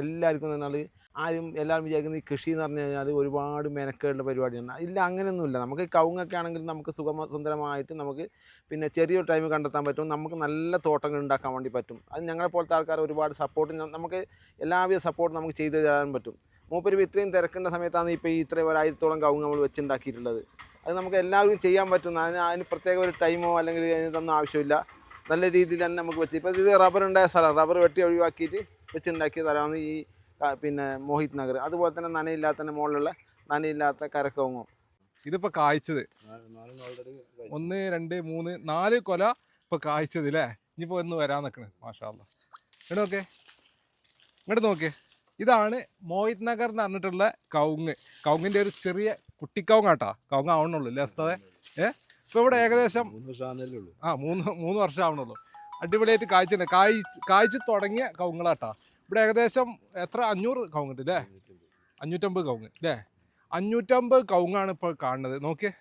എല്ലാവർക്കും എന്ന് പറഞ്ഞാൽ ആരും എല്ലാവരും വിചാരിക്കുന്ന ഈ കൃഷി എന്ന് പറഞ്ഞു കഴിഞ്ഞാൽ ഒരുപാട് മെനക്കേടുള്ള പരിപാടിയാണ്. ഇല്ല അങ്ങനെയൊന്നുമില്ല. നമുക്ക് കവുങ്ങൊക്കെ ആണെങ്കിൽ നമുക്ക് സുഗമ സുന്ദരമായിട്ട് നമുക്ക് പിന്നെ ചെറിയൊരു ടൈം കണ്ടെത്താൻ പറ്റും. നമുക്ക് നല്ല തോട്ടങ്ങൾ ഉണ്ടാക്കാൻ വേണ്ടി പറ്റും. അത് ഞങ്ങളെപ്പോലത്തെ ആൾക്കാർ ഒരുപാട് സപ്പോർട്ട് നമുക്ക് എല്ലാവിധ സപ്പോർട്ട് നമുക്ക് ചെയ്തു തരാൻ പറ്റും. മൂപ്പര് ഇത്രയും തിരക്കേണ്ട സമയത്താണ് ഇപ്പോൾ ഈ ഇത്രയും ഒരായിരത്തോളം കവുങ്ങ് നമ്മൾ വെച്ചുണ്ടാക്കിയിട്ടുള്ളത്. അത് നമുക്ക് എല്ലാവർക്കും ചെയ്യാൻ പറ്റും. അതിന് അതിന് പ്രത്യേക ഒരു ടൈമോ അല്ലെങ്കിൽ അതിനൊന്നും ആവശ്യമില്ല. നല്ല രീതിയിൽ തന്നെ നമുക്ക് വെച്ച് ഇപ്പോൾ ഇത് റബ്ബർ ഉണ്ടായ സ്ഥലം. റബ്ബർ വെട്ടി ഒഴിവാക്കിയിട്ട് വെച്ചുണ്ടാക്കിയ സ്ഥലമാണ് ഈ പിന്നെ മോഹിത് നഗർ. അതുപോലെ തന്നെ നനയില്ലാത്ത മുകളിലുള്ള നനയില്ലാത്ത കരക്കോങ്ങും ഇതിപ്പോ കായ്ച്ചത്. ഒന്ന് രണ്ട് മൂന്ന് നാല് കൊല ഇപ്പൊ കായ്ച്ചത് അല്ലേ ഇനിയിപ്പോ ഒന്ന് വരാൻ നിൽക്കണ് മാഷാല്ല ഇങ്ങോട്ട് നോക്കേ. ഇങ്ങോട്ട് നോക്കേ. ഇതാണ് മോഹിത് നഗർ എന്ന് പറഞ്ഞിട്ടുള്ള കവുങ്ങ്. കവുങ്ങിന്റെ ഒരു ചെറിയ കുട്ടിക്കവുങ്ങാട്ടാ. കവുങ്ങ് ആവണുള്ളൂ അല്ലേ അസ്താതെ ഏഹ് ഇപ്പൊ ഇവിടെ ഏകദേശം ആ മൂന്ന് മൂന്ന് വർഷം ആവണുള്ളൂ. അടിപൊളിയായിട്ട് കായ്ച്ചിട്ടുണ്ട് കായ് കായ്ച്ച് തുടങ്ങിയ കവുങ്ങളാട്ടാ ഇവിടെ ഏകദേശം എത്ര? അഞ്ഞൂറ് കവുങ്ങുണ്ട് അല്ലേ അഞ്ഞൂറ്റമ്പത് കവുങ്ങ് അല്ലേ അഞ്ഞൂറ്റമ്പത് കവുങ്ങാണ് ഇപ്പോൾ കാണുന്നത്. നോക്കിയേ.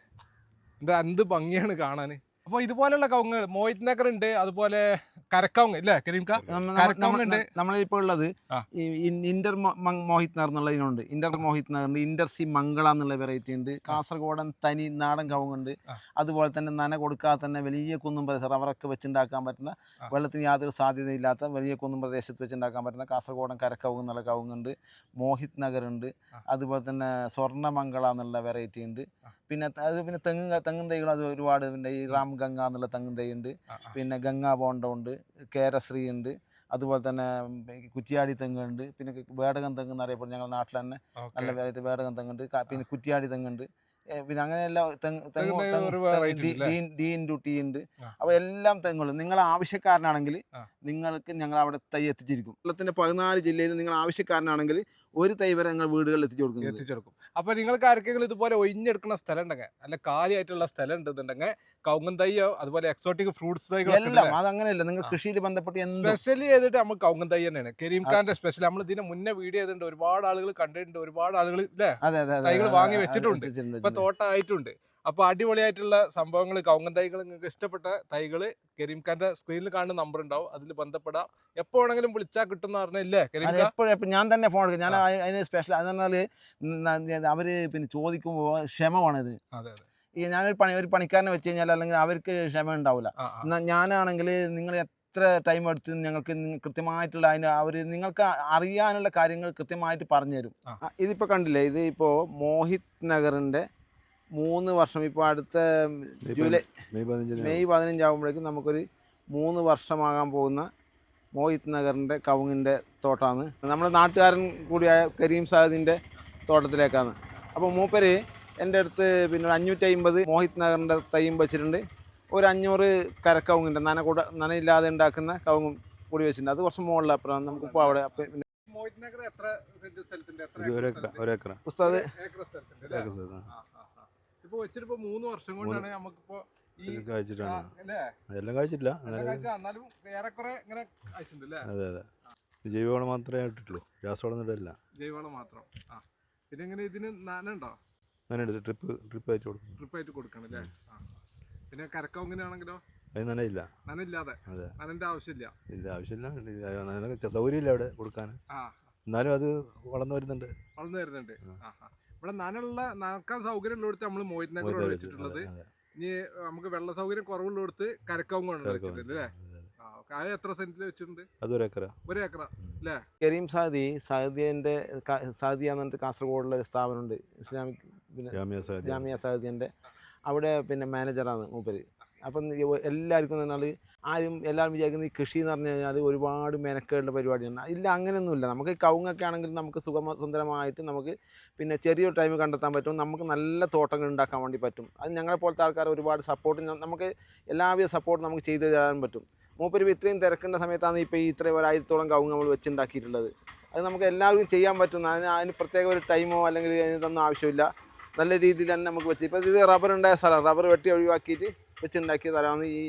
എന്താ എന്ത് ഭംഗിയാണ് കാണാൻ? അപ്പോൾ ഇതുപോലെയുള്ള കവുങ്ങ് മോഹിത് നഗർ ഉണ്ട് അതുപോലെ കരക്കവുങ്ങ് അല്ലേ കരീംക? കരക്കവുങ്ങ് ഉണ്ട്. നമ്മളിപ്പോൾ ഉള്ളത് ഈ ഇന്റർ മോഹിത് നഗർ എന്നുള്ള ഇതിനുണ്ട്. ഇന്റർ മോഹിത് നഗർ ഉണ്ട് ഇന്റർ സി മംഗള എന്നുള്ള വെറൈറ്റി ഉണ്ട്. കാസർഗോഡൻ തനി നാടൻ കവുങ്ങുണ്ട്. അതുപോലെ തന്നെ നന കൊടുക്കാതെ തന്നെ വലിയ കുന്നും പ്രദേശം അവരൊക്കെ വെച്ചുണ്ടാക്കാൻ പറ്റുന്ന. വെള്ളത്തിന് യാതൊരു സാധ്യതയില്ലാത്ത വലിയ കുന്നും പ്രദേശത്ത് വെച്ചുണ്ടാക്കാൻ പറ്റുന്ന കാസർഗോഡൻ കരക്കവുങ്ങ് എന്നുള്ള കവുങ്ങുണ്ട് മോഹിത് നഗർ ഉണ്ട്. അതുപോലെ തന്നെ സ്വർണമംഗള എന്നുള്ള വെറൈറ്റി ഉണ്ട്. പിന്നെ അത് പിന്നെ തെങ്ങ് തെങ്ങും തൈകൾ അത് ഒരുപാട് പിന്നെ ഈ റാം ഗംഗ എന്നുള്ള തെങ്ങും തൈ ഉണ്ട്. പിന്നെ ഗംഗാ ബോണ്ട ഉണ്ട് കേരശ്രീ ഉണ്ട് അതുപോലെ തന്നെ കുറ്റിയാടി തെങ്ങുണ്ട് പിന്നെ വേടകം തെങ്ങ് എന്നറിയപ്പെടും ഞങ്ങളുടെ നാട്ടിൽ തന്നെ നല്ല വെറൈറ്റി വേടകം തെങ്ങുണ്ട് പിന്നെ കുറ്റിയാടി തെങ്ങുണ്ട്. പിന്നെ തെങ്ങ് variety ഡി- ഉണ്ട് അപ്പൊ ഡി ഇന്റു ടി ഉണ്ട് അപ്പോൾ എല്ലാം തെങ്ങുകളും. നിങ്ങൾ ആവശ്യക്കാരനാണെങ്കിൽ നിങ്ങൾക്ക് ഞങ്ങൾ അവിടെ തൈ എത്തിച്ചിരിക്കും. കേരളത്തിന്റെ പതിനാല് ജില്ലയിൽ നിങ്ങൾ ആവശ്യക്കാരനാണെങ്കിൽ ഒരു തൈ വരെ ഞങ്ങൾ വീടുകളിൽ എത്തിച്ചു കൊടുക്കും. എത്തിച്ചെടുക്കും അപ്പൊ നിങ്ങൾക്ക് ആർക്കെങ്കിലും ഇതുപോലെ ഒഴിഞ്ഞെടുക്കുന്ന സ്ഥലം ഉണ്ടെങ്കിൽ അല്ല കാലിയായിട്ടുള്ള സ്ഥലം ഉണ്ടെന്നുണ്ടെങ്കിൽ കൗങ്ങൻ തൈയോ അതുപോലെ എക്സോട്ടിക് ഫ്രൂട്ട്സ് എല്ലാം അത് അങ്ങനെയല്ല നിങ്ങൾ കൃഷിയിൽ ബന്ധപ്പെട്ട് സ്പെഷ്യലി ചെയ്തിട്ട് നമ്മൾ കൗങ്ങൻ തൈ തന്നെയാണ്. കരീം ഖാന്റെ സ്പെഷ്യൽ നമ്മൾ ഇതിന് മുന്നേ വീഡിയോ ചെയ്തിട്ടുണ്ട്. ഒരുപാട് ആളുകൾ കണ്ടിട്ടുണ്ട്. ഒരുപാട് ആളുകൾ ഇല്ലേ? അതെ അതെ അതെ, തൈകൾ വാങ്ങി വെച്ചിട്ടുണ്ട്. ഇപ്പൊ. തോട്ടമായിട്ടുണ്ട്. അപ്പൊ അടിപൊളിയായിട്ടുള്ള സംഭവങ്ങൾ കൗങ്ങൻ തൈകൾ നിങ്ങൾക്ക് ഇഷ്ടപ്പെട്ട തൈകൾ കരീം ഖാന്റെ സ്ക്രീനിൽ കാണുന്ന നമ്പർ ഉണ്ടാവും. അതിൽ ബന്ധപ്പെടാം. എപ്പോ വേണമെങ്കിലും വിളിച്ചാൽ കിട്ടുന്ന പറഞ്ഞില്ലേ കരീം എപ്പോഴും ഞാൻ തന്നെ ഫോൺ എടുക്കും. ഞാൻ. അതിന് സ്പെഷ്യൽ അത് പറഞ്ഞാൽ അവർ പിന്നെ ചോദിക്കുമ്പോൾ ക്ഷമമാണിത്. അതെ അതെ. ഈ ഞാനൊരു പണി ഒരു പണിക്കാരനെ വെച്ച് കഴിഞ്ഞാൽ അല്ലെങ്കിൽ അവർക്ക് ക്ഷമ ഉണ്ടാവില്ല ഞാനാണെങ്കിൽ നിങ്ങൾ എത്ര ടൈം എടുത്ത് ഞങ്ങൾക്ക് കൃത്യമായിട്ടുള്ള അതിന് അവർ നിങ്ങൾക്ക് അറിയാനുള്ള കാര്യങ്ങൾ കൃത്യമായിട്ട് പറഞ്ഞു തരും ഇതിപ്പോൾ കണ്ടില്ലേ? ഇത് ഇപ്പോൾ മോഹിത് നഗറിന്റെ മൂന്ന് വർഷം. ഇപ്പോൾ അടുത്ത ജൂലൈ മെയ് പതിനഞ്ചാകുമ്പോഴേക്കും നമുക്കൊരു മൂന്ന് വർഷമാകാൻ പോകുന്ന മോഹിത് നഗറിന്റെ കവുങ്ങിന്റെ തോട്ടമാണ് നമ്മുടെ നാട്ടുകാരൻ കൂടിയായ കരീം സാഹിദിന്റെ തോട്ടത്തിലേക്കാണ്. അപ്പോൾ മൂപ്പര് എന്റെ അടുത്ത് പിന്നെ ഒരു അഞ്ഞൂറ്റി അമ്പത് മോഹിത് നഗറിന്റെ തൈയും വെച്ചിട്ടുണ്ട്. ഒരു അഞ്ഞൂറ് കരക്കവുങ്ങിന്റെ നന കൂട നനയില്ലാതെ ഉണ്ടാക്കുന്ന കവുങ്ങും കൂടി വെച്ചിട്ടുണ്ട്. അത് കുറച്ച് മുകളിൽ അപ്പുറം നമുക്കിപ്പോൾ അവിടെ അപ്പൊ മോഹിത് നഗർ എത്ര സെന്റ് സ്ഥലത്തിന്റെ? ഉസ്താദ്? ഇപ്പൊ വെച്ചിട്ട് ഇപ്പൊ മൂന്ന് വർഷം കൊണ്ടാണ് നമുക്കിപ്പോ ഇത് കഴിച്ചിട്ടാണ് എല്ലാം കഴിച്ചിട്ടില്ല എല്ലാം എന്നാലും ഏറെക്കുറെ ഇങ്ങനെ കഴിച്ചിട്ടുണ്ട് അതെ അതെ. ജൈവവളം മാത്രമേ ഇട്ടിട്ടുള്ളൂ. രാസവളം ഇടല്ല ജൈവവളം മാത്രം. ആ. പിന്നെ ഇങ്ങനെ ഇതിന് നനുണ്ടോ നനുണ്ട് ട്രിപ്പ് ട്രിപ്പ് ആയിട്ട് കൊടുക്കും. ട്രിപ്പ് ആയിട്ട് കൊടുക്കണം അല്ലേ? പിന്നെ കരക്കവുങ്ങിനാണെങ്കിലോ അത് നനയില്ല. നനയില്ലാതെ. അതെ. നനന്റെ ആവശ്യമില്ല. ഇല്ല ആവശ്യമില്ല. സൗകര്യമില്ല അവിടെ കൊടുക്കാൻ. എന്നാലും അത് വളർന്നു വരുന്നുണ്ട്. വളർന്നു വരുന്നുണ്ട്. ആ. ഇവിടെ നനുള്ള നനക്കാൻ സൗകര്യം ഉള്ളിടത്ത് നമ്മൾ മോഹിത് നഗർ വെച്ചിട്ടുള്ളത്. ഇനി നമുക്ക് വെള്ള സൗകര്യം കുറവുള്ളിടത്ത് കരക്കാവും കൊണ്ട് വെച്ചിട്ടുണ്ട് അല്ലേ? എത്ര സെന്റിൽ വെച്ചിട്ടുണ്ട്? ഏക്കറ. ഒരു ഏക്കറ അല്ലേ? കരീം സാദി സഹദിയന്റെ സാദി എന്ന് പറഞ്ഞിട്ട് കാസർഗോഡുള്ള ഒരു സ്ഥാപനമുണ്ട്. ഇസ്ലാമിക് പിന്നെ ജാമ്യ സാധ്യത ജാമിയ സഹദിയന്റെ അവിടെ പിന്നെ മാനേജറാണ് മൂപ്പര്. അപ്പം എല്ലാവർക്കും എന്ന് പറഞ്ഞാൽ ആരും എല്ലാവരും വിചാരിക്കുന്ന ഈ കൃഷി എന്ന് പറഞ്ഞു കഴിഞ്ഞാൽ ഒരുപാട് മെനക്കേടുള്ള പരിപാടിയാണ്. ഇല്ല അങ്ങനെയൊന്നുമില്ല നമുക്ക് കവുങ്ങൊക്കെ ആണെങ്കിൽ നമുക്ക് സുഗമ സുന്ദരമായിട്ട് നമുക്ക് പിന്നെ ചെറിയൊരു ടൈം കണ്ടെത്താൻ പറ്റും. നമുക്ക് നല്ല തോട്ടങ്ങൾ ഉണ്ടാക്കാൻ വേണ്ടി പറ്റും. അത് ഞങ്ങളെപ്പോലത്തെ ആൾക്കാർ ഒരുപാട് സപ്പോർട്ട് നമുക്ക് എല്ലാവിധ സപ്പോർട്ട് നമുക്ക് ചെയ്തു തരാൻ പറ്റും. മൂപ്പര് ഇത്രയും തിരക്കേണ്ട സമയത്താണ് ഇപ്പോൾ ഈ ഇത്രയും ഒരായിരത്തോളം കവുങ്ങ് നമ്മൾ വെച്ചുണ്ടാക്കിയിട്ടുള്ളത്. അത് നമുക്ക് എല്ലാവർക്കും ചെയ്യാൻ പറ്റും അതിന് അതിന് പ്രത്യേക ഒരു ടൈമോ അല്ലെങ്കിൽ അതിനൊന്നും ആവശ്യമില്ല. നല്ല രീതിയിൽ തന്നെ നമുക്ക് വെച്ച് ഇപ്പോൾ ഇത് റബ്ബർ ഉണ്ടായ സ്ഥലം റബ്ബർ വെട്ടി ഒഴിവാക്കിയിട്ട് വെച്ചുണ്ടാക്കിയ സ്ഥലമാണ് ഈ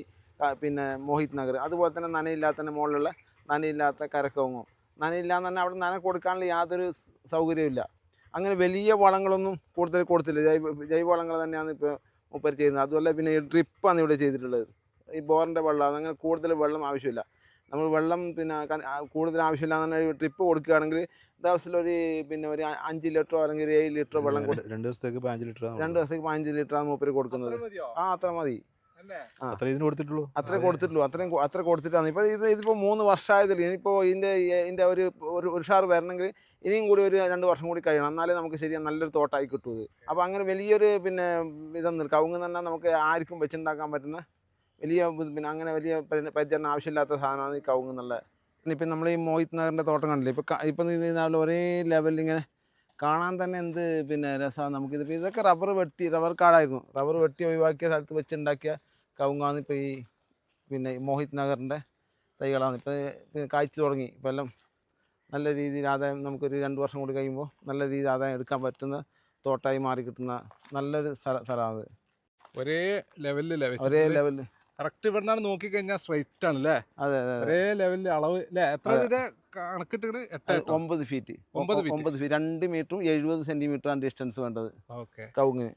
പിന്നെ മോഹിത് നഗർ. അതുപോലെ തന്നെ നനയില്ലാത്തതിന്റെ മുകളിലുള്ള നനയില്ലാത്ത കരക്കവുങ്ങും. നനയില്ലാന്ന് തന്നെ അവിടെ നന കൊടുക്കാനുള്ള യാതൊരു സൗകര്യമില്ല അങ്ങനെ വലിയ വളങ്ങളൊന്നും കൂടുതൽ കൊടുത്തില്ല. ജൈവ ജൈവ വളങ്ങൾ തന്നെയാണ് ഇപ്പോൾ മുപ്പർ ചെയ്യുന്നത്. അതുപോലെ പിന്നെ ഈ ഡ്രിപ്പാണ് ഇവിടെ ചെയ്തിട്ടുള്ളത്. ഈ ബോറിന്റെ വെള്ളം അങ്ങനെ കൂടുതൽ വെള്ളം ആവശ്യമില്ല. നമ്മൾ വെള്ളം പിന്നെ കൂടുതൽ ആവശ്യമില്ല എന്ന് ട്രിപ്പ് കൊടുക്കുകയാണെങ്കിൽ ദിവസത്തിലൊരു പിന്നെ ഒരു അഞ്ച് ലിറ്ററോ അല്ലെങ്കിൽ ഒരു ഏഴ് ലിറ്ററോ വെള്ളം കൊടുക്കും രണ്ട് ദിവസത്തേക്ക് പതിനഞ്ച് ലിറ്റർ രണ്ട് ദിവസത്തേക്ക് പതിനഞ്ച് ലിറ്ററാണ് മൂപ്പര് കൊടുക്കുന്നത്? ആ അത്ര മതി. അത്ര ഇതിന് കൊടുത്തിട്ടുള്ളൂ. അത്രേ കൊടുത്തിട്ടുള്ളൂ. അത്രയും അത്ര കൊടുത്തിട്ടാണ്. ഇപ്പോൾ ഇത് ഇതിപ്പോൾ മൂന്ന് വർഷമായതിൽ ഇനിയിപ്പോൾ ഇതിന്റെ ഇതിന്റെ ഒരു ഒരു ഉഷാർ വരണമെങ്കിൽ ഇനിയും കൂടി ഒരു രണ്ട് വർഷം കൂടി കഴിയണം. എന്നാലേ നമുക്ക് ശരിയാണ് നല്ലൊരു തോട്ടായി കിട്ടൂ ഇത്. അപ്പോൾ അങ്ങനെ വലിയൊരു പിന്നെ ഇതൊന്നും കവുങ്ങ് തന്നെ നമുക്ക് ആർക്കും വെച്ചുണ്ടാക്കാൻ പറ്റുന്ന വലിയ പിന്നെ അങ്ങനെ വലിയ പരി- പരിചരണം ആവശ്യമില്ലാത്ത സാധനമാണ് ഈ കവുങ്ങ് എന്നുള്ളത് പിന്നെ ഇപ്പം നമ്മൾ ഈ മോഹിത് നഗറിന്റെ തോട്ടം കണ്ടില്ലേ? ഇപ്പോൾ ഇപ്പം ഇതിനാൽ ഒരേ ലെവലിൽ ഇങ്ങനെ കാണാൻ തന്നെ എന്ത് പിന്നെ രസമാണ് നമുക്കിത് ഇതൊക്കെ റബ്ബർ വെട്ടി റബ്ബർ കാടായിരുന്നു. റബ്ബർ വെട്ടി ഒഴിവാക്കിയ സ്ഥലത്ത് വെച്ചുണ്ടാക്കിയ കവുങ്ങാണ് ഇപ്പോൾ ഈ പിന്നെ മോഹിത് നഗറിന്റെ തൈകളാണ് ഇപ്പോൾ കായ്ച്ചു തുടങ്ങി. ഇപ്പം എല്ലാം നല്ല രീതിയിൽ ആദായം നമുക്കൊരു രണ്ട് വർഷം കൂടി കഴിയുമ്പോൾ നല്ല രീതിയിൽ ആദായം എടുക്കാൻ പറ്റുന്ന തോട്ടായി മാറി കിട്ടുന്ന നല്ലൊരു സ്ഥല സ്ഥലമാണ് ഒരേ ലെവലിൽ ഒരേ ലെവലിൽ കറക്റ്റ് ഇവിടെ നിന്നാണ് നോക്കി കഴിഞ്ഞാൽ സ്ട്രൈറ്റ് ആണ് അല്ലേ അതെ അതെ ഒരേ ലെവലിൽ അളവ് അല്ലേ എത്ര കണക്കിട്ട് എട്ട് ഒമ്പത് ഫീറ്റ് ഒമ്പത് ഫീറ്റ് ഒമ്പത് ഫീറ്റ് രണ്ട് മീറ്ററും എഴുപത് സെന്റിമീറ്ററാണ് ഡിസ്റ്റൻസ് വേണ്ടത്. ഓക്കെ. കവുങ്ങിന്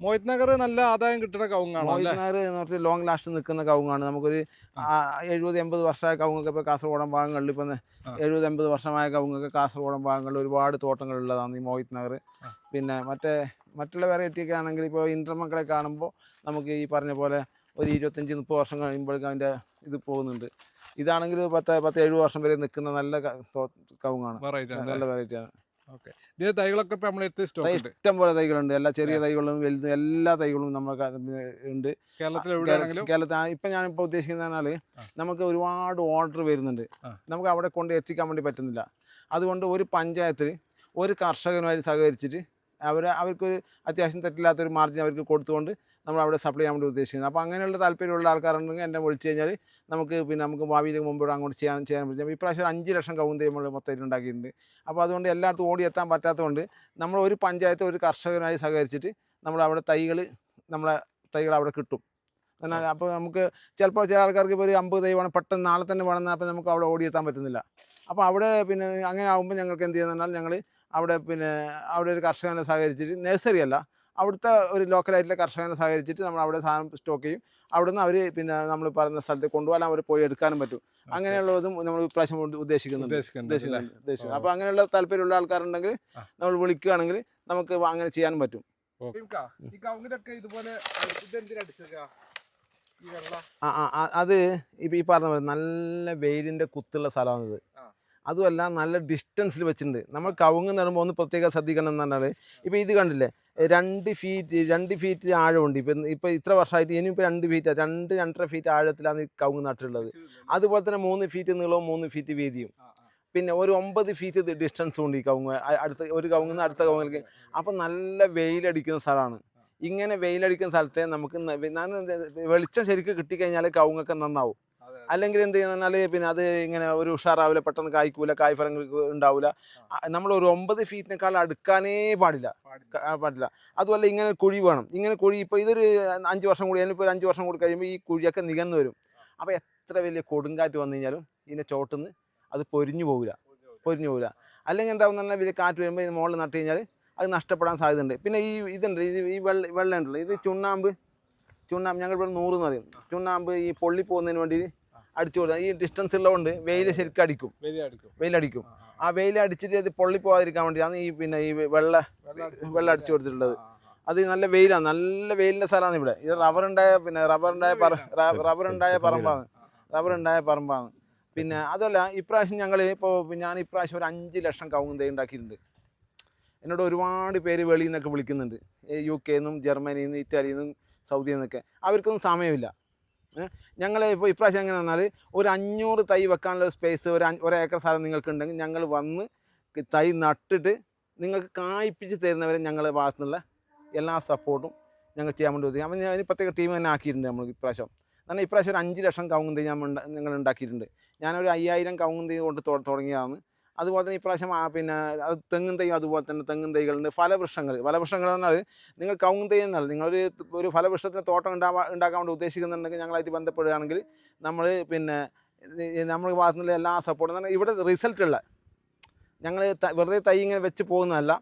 മോഹിത് നഗർ നല്ല ആദായം കിട്ടുന്ന കവുങ്ങാണ് മോഹിത് നഗർ എന്ന് പറഞ്ഞാൽ ലോങ് ലാസ്റ്റ് നിൽക്കുന്ന കവുങ്ങാണ്. നമുക്കൊരു എഴുപത് എൺപത് വർഷമായ കവുങ്ങൊക്കെ ഇപ്പോൾ കാസർഗോഡൻ ഭാഗങ്ങളിൽ ഇപ്പം. എഴുപത് എൺപത് വർഷമായ കവുങ്ങൊക്കെ കാസർഗോഡൻ ഭാഗങ്ങളിൽ ഒരുപാട് തോട്ടങ്ങളുള്ളതാണ് ഈ മോഹിത് നഗർ പിന്നെ മറ്റേ മറ്റുള്ള വെറൈറ്റി ഒക്കെ ആണെങ്കിൽ ഇപ്പോൾ ഇന്റർമക്കളെ കാണുമ്പോൾ നമുക്ക് ഈ പറഞ്ഞ പോലെ ഒരു ഇരുപത്തഞ്ച് മുപ്പത് വർഷം കഴിയുമ്പോഴേക്കും അതിന്റെ ഇത് പോകുന്നുണ്ട്. ഇതാണെങ്കിൽ പത്ത് പത്ത് എഴുപത് വർഷം വരെ നിൽക്കുന്ന നല്ല കവുങ്ങാണ്. നല്ല വെറൈറ്റിയാണ് ഓക്കെ. ഇതിന്റെ തൈകളൊക്കെ ഇപ്പം നമ്മളെടുത്ത് സ്റ്റോക്ക് ഉണ്ട്. ഇഷ്ടം പോലെ തൈകളുണ്ട്. എല്ലാ ചെറിയ തൈകളും വലുത് എല്ലാ തൈകളും നമുക്ക് ഉണ്ട്. കേരളത്തിൽ എവിടെയാണെങ്കിലും കേരളത്തിൽ ഇപ്പം ഞാനിപ്പോൾ ഉദ്ദേശിക്കുന്നത് പറഞ്ഞാൽ നമുക്ക് ഒരുപാട് ഓർഡർ വരുന്നുണ്ട്. നമുക്ക് അവിടെ കൊണ്ട് എത്തിക്കാൻ വേണ്ടി പറ്റുന്നില്ല. അതുകൊണ്ട് ഒരു പഞ്ചായത്തിൽ ഒരു കർഷകനുമായി സഹകരിച്ചിട്ട് അവർ അവർക്ക് അത്യാവശ്യം തെറ്റില്ലാത്തൊരു മാർജിൻ അവർക്ക് കൊടുത്തുകൊണ്ട് നമ്മൾ അവിടെ സപ്ലൈ ചെയ്യാൻ വേണ്ടി ഉദ്ദേശിക്കുന്നത്. അപ്പോൾ അങ്ങനെയുള്ള താല്പര്യമുള്ള ആൾക്കാരുണ്ടെങ്കിൽ എന്നെ വിളിച്ചു കഴിഞ്ഞാൽ നമുക്ക് പിന്നെ നമുക്ക് ഭാവിയിൽ മുമ്പോട്ട് അങ്ങോട്ട് ചെയ്യാൻ ചെയ്യാൻ പറ്റും. ഇപ്രാവശ്യം അഞ്ച് ലക്ഷം കവുന്തി നമ്മൾ മൊത്തത്തിൽ ഉണ്ടാക്കിയിട്ടുണ്ട്. അപ്പോൾ അതുകൊണ്ട് എല്ലായിടത്തും ഓടി എത്താൻ പറ്റാത്തതുകൊണ്ട് നമ്മൾ ഒരു പഞ്ചായത്ത് ഒരു കർഷകനായി സഹകരിച്ചിട്ട് നമ്മൾ അവിടെ തൈകൾ നമ്മളെ തൈകൾ അവിടെ കിട്ടും. എന്നാൽ അപ്പോൾ നമുക്ക് ചിലപ്പോൾ ചില ആൾക്കാർക്ക് ഇപ്പോൾ ഒരു അമ്പത് തൈ വേണം പെട്ടെന്ന് നാളെ തന്നെ വേണം അപ്പോൾ നമുക്ക് അവിടെ ഓടിയെത്താൻ പറ്റുന്നില്ല. അപ്പോൾ അവിടെ പിന്നെ അങ്ങനെ ആകുമ്പോൾ ഞങ്ങൾക്ക് എന്ത് ചെയ്യുന്നതെന്നാൽ ഞങ്ങൾ അവിടെ പിന്നെ അവിടെ ഒരു കർഷകനെ സഹകരിച്ചിട്ട് നഴ്സറി അല്ല അവിടുത്തെ ഒരു ലോക്കലായിട്ടുള്ള കർഷകനെ സഹകരിച്ചിട്ട് നമ്മൾ അവിടെ സാധനം സ്റ്റോക്ക് ചെയ്യും. അവിടുന്ന് അവർ പിന്നെ നമ്മൾ പറയുന്ന സ്ഥലത്ത് കൊണ്ടുപോകാൻ അവർ പോയി എടുക്കാനും പറ്റും. അങ്ങനെയുള്ളതും നമ്മൾ ഇപ്രാവശ്യം കൊണ്ട് ഉദ്ദേശിക്കുന്നുണ്ട്. ഉദ്ദേശിക്കുന്നത്. അപ്പോൾ അങ്ങനെയുള്ള താല്പര്യമുള്ള ആൾക്കാരുണ്ടെങ്കിൽ നമ്മൾ വിളിക്കുകയാണെങ്കിൽ നമുക്ക് അങ്ങനെ ചെയ്യാനും പറ്റും. അത് ഇപ്പം ഈ പറഞ്ഞ പോലെ നല്ല വെയിലിന്റെ കുത്തുള്ള സ്ഥലമാണിത്. അതുമല്ല നല്ല ഡിസ്റ്റൻസിൽ വെച്ചിട്ടുണ്ട്. നമ്മൾ കവുങ്ങ് നടുമ്പോൾ ഒന്ന് പ്രത്യേകം ശ്രദ്ധിക്കണം എന്ന് പറഞ്ഞാൽ ഇപ്പോൾ ഇത് കണ്ടില്ലേ? രണ്ട് ഫീറ്റ് രണ്ട് ഫീറ്റ് ആഴമുണ്ട്. ഇപ്പം ഇപ്പം ഇത്ര വർഷമായിട്ട് ഇനിയിപ്പോൾ രണ്ട് ഫീറ്റ് രണ്ട് രണ്ടര ഫീറ്റ് ആഴത്തിലാണ് ഈ കവുങ്ങ് നട്ടിട്ടുള്ളത്. അതുപോലെ തന്നെ മൂന്ന് ഫീറ്റ് നീളവും മൂന്ന് ഫീറ്റ് വീതിയും. പിന്നെ ഒരു ഒമ്പത് ഫീറ്റ് ഡിസ്റ്റൻസും ഉണ്ട് ഈ കവുങ്ങ്. അടുത്ത ഒരു കവുങ്ങിൽ നിന്ന് അടുത്ത കവുങ്ങിലേക്ക്. അപ്പം നല്ല വെയിലടിക്കുന്ന സ്ഥലമാണ്. ഇങ്ങനെ വെയിലടിക്കുന്ന സ്ഥലത്തെ നമുക്ക് വെളിച്ചം ശരിക്കും കിട്ടിക്കഴിഞ്ഞാൽ കവുങ്ങൊക്കെ നന്നാവും. അല്ലെങ്കിൽ എന്ത് ചെയ്യുന്നാൽ പിന്നെ അത് ഇങ്ങനെ ഒരു ഉഷാറാവില്ല പെട്ടെന്ന് കായ്ക്കൂല കായ്ഫലങ്ങൾ ഉണ്ടാവില്ല നമ്മൾ ഒരു ഒമ്പത് ഫീറ്റിനേക്കാൾ അടുക്കാനേ പാടില്ല. പാടില്ല. അതുമല്ല ഇങ്ങനെ കുഴി വേണം. ഇങ്ങനെ കുഴി ഇപ്പോൾ ഇതൊരു അഞ്ച് വർഷം കൂടി അതിനിപ്പോൾ ഒരു അഞ്ച് വർഷം കൂടി കഴിയുമ്പോൾ ഈ കുഴിയൊക്കെ നികന്നു വരും. അപ്പോൾ എത്ര വലിയ കൊടുങ്കാറ്റ് വന്നു കഴിഞ്ഞാലും ഇതിന്റെ ചോട്ടിന്ന് അത് പൊരിഞ്ഞു പോകില്ല പൊരിഞ്ഞു പോകില്ല അല്ലെങ്കിൽ എന്താവും പറഞ്ഞാൽ വലിയ കാറ്റ് വരുമ്പോൾ ഇത് മുകളിൽ നട്ട് കഴിഞ്ഞാൽ അത് നഷ്ടപ്പെടാൻ സാധ്യതയുണ്ട്. പിന്നെ ഈ ഇതുണ്ട് ഇത് ഈ വെള്ള വെള്ളം ഉണ്ടല്ലോ. ഇത് ചുണ്ണാമ്പ് ചുണ്ണാമ്പ് ഞങ്ങൾ ഇവിടെ നൂറ് എന്ന് പറയും. ചുണ്ണാമ്പ് ഈ പൊള്ളി പോകുന്നതിന് വേണ്ടി അടിച്ചു കൊടുത്താൽ ഈ ഡിസ്റ്റൻസ് ഉള്ളതുകൊണ്ട് വെയിൽ ശരിക്കും അടിക്കും. വെയിലടിക്കും ആ, വെയിൽ അടിച്ചിട്ട് അത് പൊള്ളി പോകാതിരിക്കാൻ വേണ്ടിയാണ് ഈ പിന്നെ ഈ വെള്ള വെള്ളം. അടിച്ചു കൊടുത്തിട്ടുള്ളത്. അത് നല്ല വെയിലാണ്. നല്ല വെയിലിന്റെ സ്ഥലമാണ് ഇവിടെ. ഇത് റബ്ബർ ഉണ്ടായ പിന്നെ റബ്ബർ ഉണ്ടായ പറ റബ്ബർ ഉണ്ടായ പറമ്പാണ്. റബ്ബർ ഉണ്ടായ പറമ്പാണ്. പിന്നെ അതല്ല ഇപ്രാവശ്യം ഞങ്ങൾ ഇപ്പോൾ ഞാൻ ഇപ്രാവശ്യം ഒരു അഞ്ച് ലക്ഷം കവുങ്ങ് തൈ ഉണ്ടാക്കിയിട്ടുണ്ട്. എന്നോട് ഒരുപാട് പേര് വെളിയിൽ നിന്നൊക്കെ വിളിക്കുന്നുണ്ട്. യു കെയിൽ നിന്നും ജർമ്മനിയിൽ നിന്നും ഇറ്റാലിയിൽ നിന്നും സൗദിയിൽ നിന്നൊക്കെ. അവർക്കൊന്നും സമയമില്ല. ഞങ്ങൾ ഇപ്പോൾ ഇപ്രാവശ്യം എങ്ങനെ പറഞ്ഞാൽ ഒരു അഞ്ഞൂറ് തൈ വെക്കാനുള്ള സ്പേസ് ഒരു ഒരു ഏക്കർ സ്ഥലം നിങ്ങൾക്കുണ്ടെങ്കിൽ ഞങ്ങൾ വന്ന് തൈ നട്ടിട്ട് നിങ്ങൾക്ക് കായ്പിച്ച് തരുന്നവരെ ഞങ്ങളുടെ ഭാഗത്തുനിന്നുള്ള എല്ലാ സപ്പോർട്ടും ഞങ്ങൾ ചെയ്യാൻ വേണ്ടി ഉദ്ദേശിക്കും. അപ്പം ഞാൻ പ്രത്യേക ടീം തന്നെ ആക്കിയിട്ടുണ്ട് നമ്മൾ ഇപ്രാവശ്യം. കാരണം ഇപ്രാവശ്യം ഒരു അഞ്ച് ലക്ഷം കവുങ്ങ് ഞാൻ ഞങ്ങൾ ഉണ്ടാക്കിയിട്ടുണ്ട്. ഞാനൊരു അയ്യായിരം കവുങ്ങ് തൈ കൊണ്ട് തുടങ്ങിയതാണ്. അതുപോലെ തന്നെ ഇപ്രാവശ്യം പിന്നെ അത് തെങ്ങും തൈ അതുപോലെ തന്നെ തെങ്ങും തൈകളുണ്ട്. ഫലവൃക്ഷങ്ങൾ ഫലവൃക്ഷങ്ങൾ എന്ന് പറഞ്ഞാൽ നിങ്ങൾ കൗങ്ങും തൈ എന്നാൽ നിങ്ങളൊരു ഒരു ഫലവൃക്ഷത്തിന് തോട്ടം ഉണ്ടാവാ ഉണ്ടാക്കാൻ വേണ്ടി ഉദ്ദേശിക്കുന്നുണ്ടെങ്കിൽ ഞങ്ങളായിട്ട് ബന്ധപ്പെടുകയാണെങ്കിൽ നമ്മൾ പിന്നെ നമ്മുടെ ഭാഗത്തുനിന്നുള്ള എല്ലാ സപ്പോർട്ടും പറഞ്ഞാൽ ഇവിടെ റിസൾട്ടുള്ള ഞങ്ങൾ വെറുതെ തൈ ഇങ്ങനെ വെച്ച് പോകുന്നതല്ല.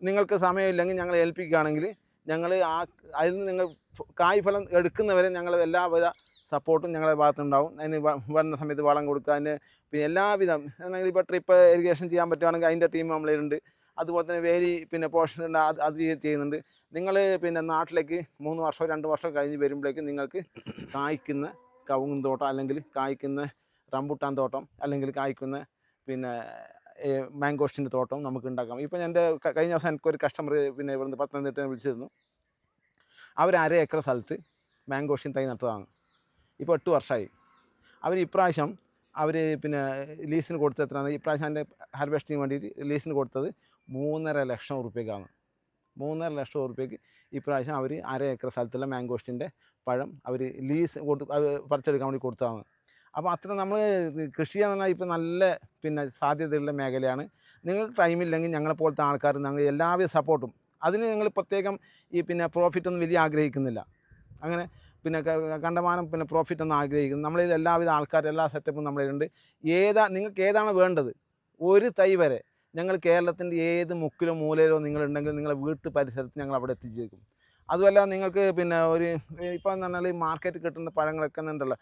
നിങ്ങൾക്ക് സമയമില്ലെങ്കിൽ ഞങ്ങൾ ഏൽപ്പിക്കുകയാണെങ്കിൽ ഞങ്ങൾ ആ അതിൽ നിന്ന് നിങ്ങൾ ഫ- കായ് ഫലം എടുക്കുന്നവരെ ഞങ്ങൾ എല്ലാവിധ സപ്പോർട്ടും ഞങ്ങളുടെ ഭാഗത്തുണ്ടാവും. അതിന് വരുന്ന സമയത്ത് വളം കൊടുക്കുക അതിന് പിന്നെ എല്ലാവിധം. എന്നാൽ ഇപ്പോൾ ട്രിപ്പ് ഇറിഗേഷൻ ചെയ്യാൻ പറ്റുവാണെങ്കിൽ അതിന്റെ ടീം നമ്മളിലുണ്ട്. അതുപോലെ തന്നെ വേലി പിന്നെ പോഷൻ ഉണ്ട് അത് അത് ചെയ്യ- ചെയ്യുന്നുണ്ട്. നിങ്ങൾ പിന്നെ നാട്ടിലേക്ക് മൂന്ന് വർഷമോ രണ്ട് വർഷമോ കഴിഞ്ഞ് വരുമ്പോഴേക്കും നിങ്ങൾക്ക് കായ്ക്കുന്ന കവുങ്ങും തോട്ടം അല്ലെങ്കിൽ കായ്ക്കുന്ന റംബുട്ടാൻ തോട്ടം അല്ലെങ്കിൽ കായ്ക്കുന്ന പിന്നെ മാംഗോസ്റ്റിന്റെ തോട്ടം നമുക്ക് ഉണ്ടാക്കാം. ഇപ്പം എന്റെ കഴിഞ്ഞ ദിവസം എനിക്കൊരു കസ്റ്റമർ പിന്നെ ഇവിടുന്ന് പത്തനംതിട്ട വിളിച്ചിരുന്നു. അവർ അര ഏക്കർ സ്ഥലത്ത് മാംഗോസ്റ്റിൻ തൈ നട്ടതാണ്. ഇപ്പോൾ എട്ട് വർഷമായി അവർ ഇപ്രാവശ്യം അവർ പിന്നെ ലീസിന് കൊടുത്തത് എത്രയാണ്? ഇപ്രാവശ്യം എന്റെ ഹാർവെസ്റ്റിന് വേണ്ടിയിട്ട് ലീസിന് കൊടുത്തത് മൂന്നര ലക്ഷം റുപ്യക്കാണ് മൂന്നര ലക്ഷം റുപ്യക്ക് ഇപ്രാവശ്യം അവർ അര ഏക്കർ സ്ഥലത്തുള്ള മാംഗോസ്റ്റിന്റെ പഴം അവർ ലീസ് കൊടുത്ത് പറിച്ചെടുക്കാൻ വേണ്ടി കൊടുത്തതാണ്. അപ്പോൾ അത്ര നമ്മൾ കൃഷി എന്ന് പറഞ്ഞാൽ ഇപ്പോൾ നല്ല പിന്നെ സാധ്യതയുള്ള മേഖലയാണ്. നിങ്ങൾക്ക് ടൈമില്ലെങ്കിൽ ഞങ്ങളെ പോലത്തെ ആൾക്കാർ ഞങ്ങൾ എല്ലാവിധ സപ്പോർട്ടും അതിന് ഞങ്ങൾ പ്രത്യേകം ഈ പിന്നെ പ്രോഫിറ്റ് ഒന്നും വലിയ ആഗ്രഹിക്കുന്നില്ല. അങ്ങനെ പിന്നെ കണ്ടമാനം പിന്നെ പ്രോഫിറ്റ് ഒന്നും ആഗ്രഹിക്കുന്നു. നമ്മളിൽ എല്ലാവിധ ആൾക്കാർ എല്ലാ സെറ്റപ്പും നമ്മളിലുണ്ട് ഏതാ നിങ്ങൾക്ക് ഏതാണ് വേണ്ടത്? ഒരു തൈ വരെ. ഞങ്ങൾ കേരളത്തിന്റെ ഏത് മുക്കിലോ മൂലയിലോ നിങ്ങളുണ്ടെങ്കിൽ നിങ്ങളെ വീട്ടു പരിസരത്ത് ഞങ്ങൾ അവിടെ എത്തിച്ചേക്കും. അതുമല്ല നിങ്ങൾക്ക് പിന്നെ ഒരു ഇപ്പോൾ എന്ന് പറഞ്ഞാൽ ഈ മാർക്കറ്റ് കിട്ടുന്ന പഴങ്ങളൊക്കെ ഉണ്ടല്ലോ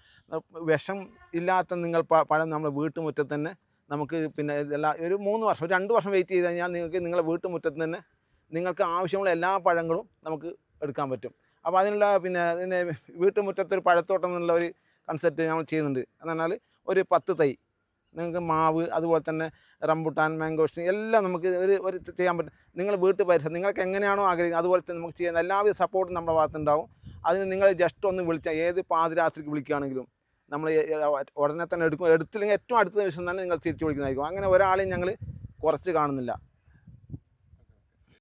വിഷം ഇല്ലാത്ത നിങ്ങൾ പഴം നമ്മുടെ വീട്ടുമുറ്റത്ത് തന്നെ നമുക്ക് പിന്നെ എല്ലാ ഒരു മൂന്ന് വർഷം രണ്ട് വർഷം വെയിറ്റ് ചെയ്ത് കഴിഞ്ഞാൽ നിങ്ങൾക്ക് നിങ്ങളെ വീട്ടുമുറ്റത്ത് തന്നെ നിങ്ങൾക്ക് ആവശ്യമുള്ള എല്ലാ പഴങ്ങളും നമുക്ക് എടുക്കാൻ പറ്റും. അപ്പോൾ അതിനുള്ള പിന്നെ ഇതിന് വീട്ടുമുറ്റത്തൊരു പഴത്തോട്ടം എന്നുള്ള ഒരു കൺസെപ്റ്റ് നമ്മൾ ചെയ്യുന്നുണ്ട്. എന്ന് പറഞ്ഞാൽ ഒരു പത്ത് തൈ. നിങ്ങൾക്ക് മാവ് അതുപോലെ തന്നെ റംബുട്ടാൻ മാംഗോഷൻ എല്ലാം നമുക്ക് ഒരു ഒരു ചെയ്യാൻ പറ്റും. നിങ്ങൾ വീട്ട് പരിസരം നിങ്ങൾക്ക് എങ്ങനെയാണോ ആഗ്രഹിക്കുന്നത് അതുപോലെ തന്നെ നമുക്ക് ചെയ്യാൻ എല്ലാവിധ സപ്പോർട്ടും നമ്മുടെ ഭാഗത്തുണ്ടാവും. അതിന് നിങ്ങൾ ജസ്റ്റ് ഒന്ന് വിളിച്ചാൽ ഏത് പാതിരാത്രിക്ക് വിളിക്കുകയാണെങ്കിലും നമ്മൾ ഉടനെ തന്നെ എടുക്കും. എടുത്തില്ലെങ്കിൽ ഏറ്റവും അടുത്ത നിമിഷം തന്നെ നിങ്ങൾ തിരിച്ചു വിളിക്കുന്നതായിരിക്കും. അങ്ങനെ ഒരാളെയും ഞങ്ങൾ കുറച്ച് കാണുന്നില്ല.